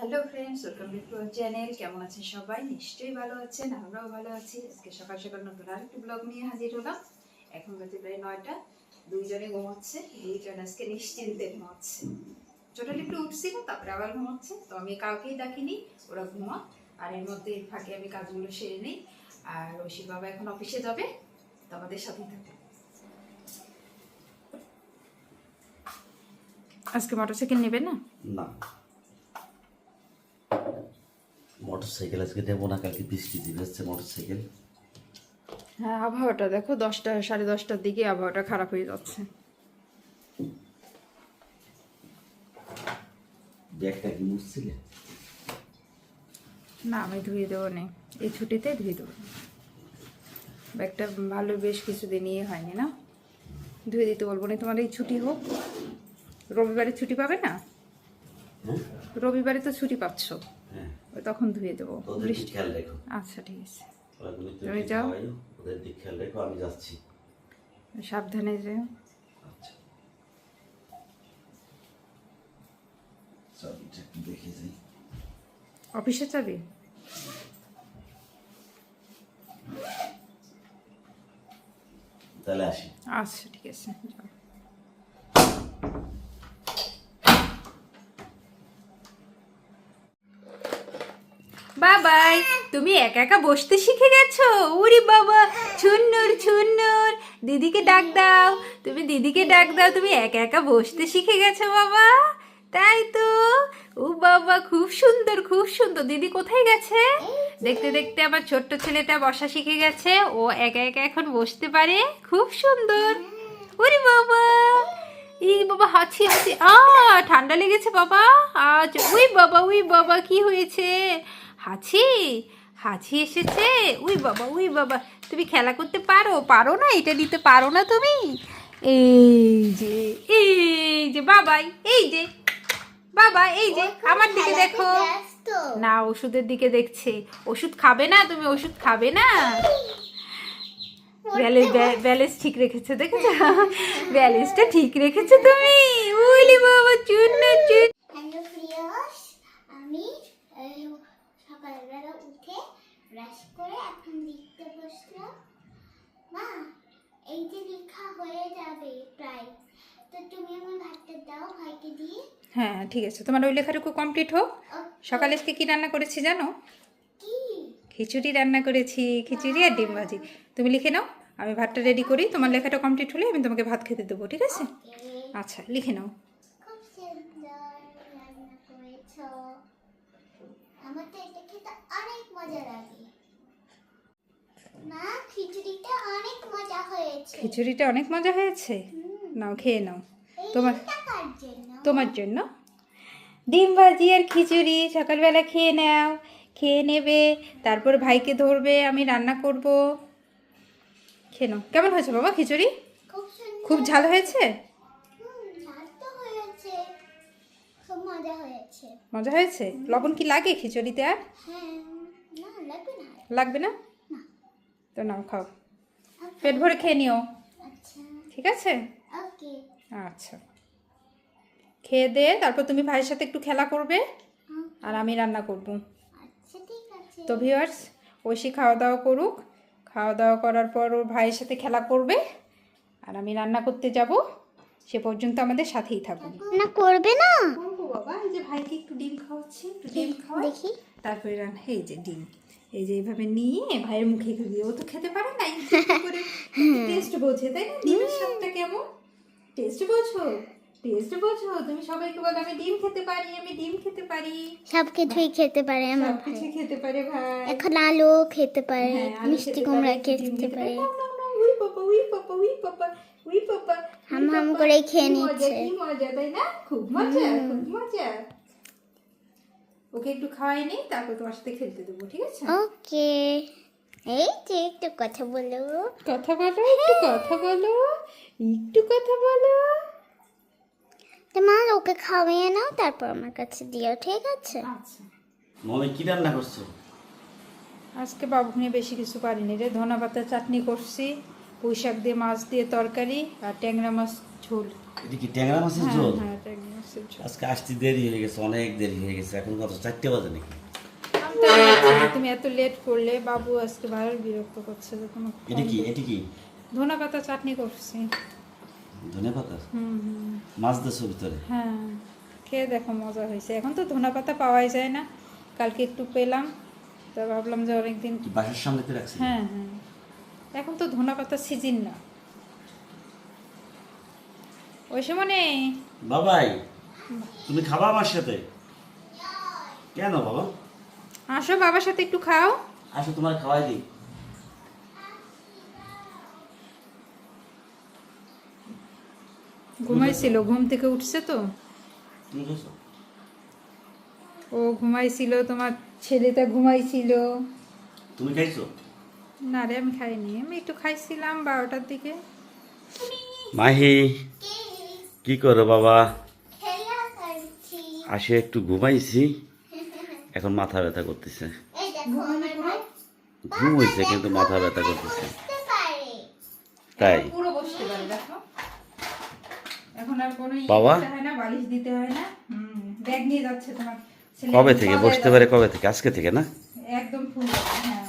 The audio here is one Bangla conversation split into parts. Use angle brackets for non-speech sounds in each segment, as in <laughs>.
Hello friends welcome back to channel কেমন আছেন সবাই? নিশ্চয়ই ভালো আছেন আমরাও ভালো আছি। আজকে সকাল সকাল নতুন আরেকটি ব্লগ নিয়ে হাজির হলাম। এখন বাজে প্রায় নয়টা। দুইজনে ঘুমাচ্ছে। দুইজন আজকে নিশ্চিন্তে ঘুমাচ্ছে। ছোটালি একটু উঠছিল তারপরে আবার ঘুমাচ্ছে। তো আমি কাউকেই ডাকিনি ওরা ঘুমা আর এর মধ্যে ফাঁকে আমি কাজগুলো সেরে নিই। আর ঐশী বাবা এখন অফিসে যাবে তো আমাদের সাথেই থাকে আজকে মোটরসাইকেল নেবে না? না। মোটর সাইকেল আজকে দেবো না কালকে বৃষ্টি দিবে হচ্ছে মোটর সাইকেল হ্যাঁ আবহাওয়াটা দেখো দশটা সাড়ে দশটার দিকে আবহাওয়াটা খারাপ হয়ে যাচ্ছে। ব্যাগটা কি মুছছিলে? না আমি ধুয়ে দেবো নে। এই ছুটিতে ধুয়ে দেবো। ব্যাগটা ভালো বেশ কিছুদিন ইয়ে হয়নি না? ধুয়ে দিতে বলব না তোমার এই ছুটি হোক। রবিবারে ছুটি পাবে না? হ্যাঁ? রবিবারে তো ছুটি পাচ্ছ। তখন ধুয়ে দেবো বৃষ্টি। খেয়াল রেখো। আচ্ছা ঠিক আছে। তুমি যাও। ওদের দিক খেয়াল রেখো আমি যাচ্ছি। সাবধানে যেও আচ্ছা। চাবিটা একটু দেখে যাই। অফিসে যাবি তাহলে আসি। আচ্ছা ঠিক আছে যাও। বাবাই, তুমি একা একা বসতে শিখে গেছো? উরি বাবা, ছুন্নুর ছুন্নুর। দিদিকে ডাক দাও। তুমি দিদিকে ডাক দাও, তুমি একা একা বসতে শিখে গেছো বাবা। তাই তো। ও বাবা, খুব সুন্দর খুব সুন্দর। দিদি কোথায় গেছে? দেখতে দেখতে আমার ছোট্ট ছেলেটা বসা শিখে গেছে। ও একা একা এখন বসতে পারে। খুব সুন্দর। ওরে বাবা। ই বাবা, হাঁচি হাঁচি। আ ঠান্ডা লেগেছে বাবা। আজ। উই বাবা উই বাবা, কি হয়েছে? হাঁচি? হাঁচি এসেছে? উই বাবা উই বাবা। তুমি খেলা করতে পারো? পারো না? এটা নিতে পারো না তুমি? এই যে এই যে বাবাই এই যে। বাবা এই যে আমার দিকে দেখো। না ওষুধের দিকে দেখছে। ওষুধ খাবে না? তুমি ওষুধ খাবে না? ব্যালেন্স ব্যালেন্স ঠিক রেখেছে দেখেছ? ব্যালেন্সটা ঠিক রেখেছো তুমি? উলি বাবা চুন চুন হ্যালো প্রিয়স আমি এই, সকালবেলা উঠে ব্রাশ করে এখন লিখতে বসলাম। মা এই যে লেখা হয়ে যাবে প্রায়। তো তুমি আমার ভাতটা দাও ভাইকে দিয়ে। হ্যাঁ ঠিক আছে। তোমার ওই লেখাটুকু কমপ্লিট হোক। সকালে আজকে কি রান্না করেছি জানো? খিচুড়ি রান্না করেছি খিচুড়ি আর ডিম ভাজি। তুমি লিখে নাও আমি ভাতটা রেডি করি। তোমার লেখাটা কমপ্লিট হলে আমি তোমাকে ভাত খেতে দেবো ঠিক আছে? আচ্ছা লিখে নাও। আমার তো এটা খেতে অনেক মজা লাগে। খিচুড়িটা অনেক মজা হয়েছে। খিচুড়িটা অনেক মজা হয়েছে? নাও খেয়ে নাও। তোমার তোমার জন্য। ডিম ভাজি আর খিচুড়ি সকালবেলা খেয়ে নাও খেয়ে নেবে তারপর ভাইকে ধরবে আমি রান্না করব। খেয়ে নাও। কেমন হয়েছে বাবা খিচুড়ি? খুব ঝাল হয়েছে? মজা হয়েছে। লবণ কি লাগে খিচুড়িতে আর? হ্যাঁ লাগবে না? তো নাও খাও। পেট ভরে খেয়ে নিও। আচ্ছা ঠিক আছে? আচ্ছা। খেয়ে দে তারপর তুমি ভাইয়ের সাথে একটু খেলা করবে আর আমি রান্না করব। আচ্ছা ঠিক আছে। তো ভিওয়ার্স ঐশী খাওয়া দাওয়া করুক। খাওয়া দাওয়া করার পর ওর ভাইয়ের সাথে খেলা করবে আর আমি রান্না করতে যাব। সে পর্যন্ত আমাদের সাথেই থাকুন। না করবে না। বাবা এই যে ভাইকে একটু ডিম খাওয়াচ্ছি একটু ডিম খাওয়াই। দেখি। তারপরে রান্না এই যে ডিম। এই যে এইভাবে নিয়ে ভাইয়ের মুখে দিয়ে ও তো খেতে পারে না <laughs> করে? টেস্ট বোঝে তাই না? ডিমের স্বাদটা কেমন? টেস্ট বোঝো টেস্ট বোঝো। তুমি সবাইকে বলো আমি ডিম খেতে পারি আমি ডিম খেতে পারি। সব কিছুই খেতে পারে আমার ভাই। কিছু খেতে পারে ভাই। এখন আলু খেতে পারে হ্যাঁ, মিষ্টি কুমড়া খেতে পারে। উই বাবা, উই বাবা, উই বাবা, উই উই হাম হাম করে খেয়ে নিচ্ছে। কি মজা তাই না? খুব মজা খুব মজা। ওকে একটু খাওয়াই নেই তারপর তোমার সাথে খেলতে দেবো ঠিক আছে? ওকে। এই যে একটু কথা বলো। কথা বলো একটু কথা বলো একটু কথা বলো। তো মা ওকে খাওয়িয়ে নাও তারপর আমার কাছে দিও ঠিক আছে? আচ্ছা। মমি কি রান্না করছ? আজকে বাবু নিয়ে বেশি কিছু পারিনি রে ধনা পাতার চাটনি করছি। পুঁই শাক দিয়ে মাছ দিয়ে তরকারি আর ট্যাংরা মাছ ঝোল। এটা কি ট্যাংরা মাছের হ্যাঁ ঝোল? হ্যাঁ ট্যাংরা মাছের ঝোল। আজকে আসতে দেরি হয়ে গেছে অনেক দেরি হয়ে গেছে। এখন কত চারটে বাজে নাকি? তুমি এত লেট করলে বাবু আজকে ভালো বিরক্ত করছে কোনো এটা কি এটা কি? ধনা পাতা চাটনি করছি। ধনে পাতা? হুম হুম মাছ দেছো ভিতরে? হ্যাঁ খেয়ে দেখো মজা হয়েছে। এখন তো ধনা পাতা পাওয়াই যায় না। কালকে একটু পেলাম তা ভাবলাম যে অনেকদিন বাসার সামনে রাখছি? হ্যাঁ হ্যাঁ। এখন তো ধনা পাতার সিজন না। ওই সময় বাবাই তুমি খাবা আমার সাথে? কেন বাবা? আসো বাবার সাথে একটু খাও। আসো তোমার খাওয়াই দিই। ঘুমাইছিল ঘুম থেকে উঠছে তো। ও ঘুমাইছিল তোমার ছেলেটা ঘুমাইছিল। তুমি খাইছো না রে আমি খাইনি। আমি একটু খাইছিলাম বারোটার দিকে। মাহি কি করো বাবা? আসে একটু ঘুমাইছি। এখন মাথা ব্যথা করতেছে। ঘুম হয়েছে কিন্তু মাথা ব্যথা করতেছে। তাই? ইয়ে বাবা? কবে থেকে? বসতে পারে কবে থেকে? আজকে থেকে না? একদম ফুল হ্যাঁ।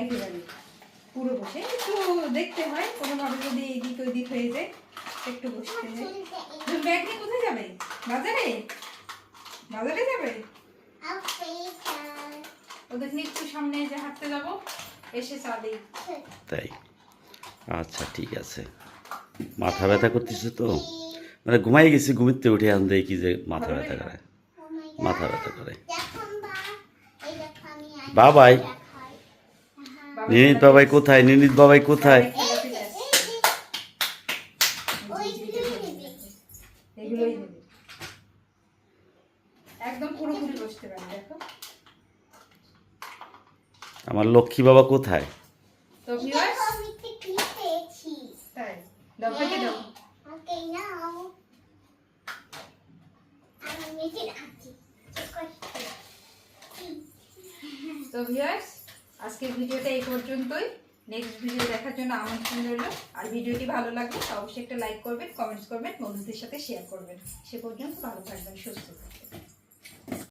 একেবারে পুরো বসে। একটু দেখতে হয় কোনোভাবে যদি এদিক ওইদিক হয়ে যায় একটু বসতে হয়। ব্যাগ নিয়ে কোথায় যাবে? বাজারে? বাজারে যাবে? ওদের নিয়ে একটু সামনে যে হাঁটতে যাব। এসে চা দিই। তাই? আচ্ছা ঠিক আছে। মাথা ব্যথা করতেছে তো? মানে ঘুমাই গেছি ঘুমিতে উঠে আন দেয় কি যে মাথা ব্যথা করে। মাথা ব্যথা করে। বাবাই। নিনিত বাবাই কোথায়? নিনিত বাবাই কোথায়? আমার লক্ষ্মী বাবা কোথায়? আজকের ভিডিওটা এই পর্যন্তই। নেক্সট ভিডিও দেখার জন্য আমন্ত্রণ রইল। আর ভিডিওটি ভালো লাগলে অবশ্যই একটা লাইক করবেন কমেন্টস করবেন, বন্ধুদের সাথে শেয়ার করবেন। সে পর্যন্ত ভালো থাকবেন, সুস্থ থাকবেন।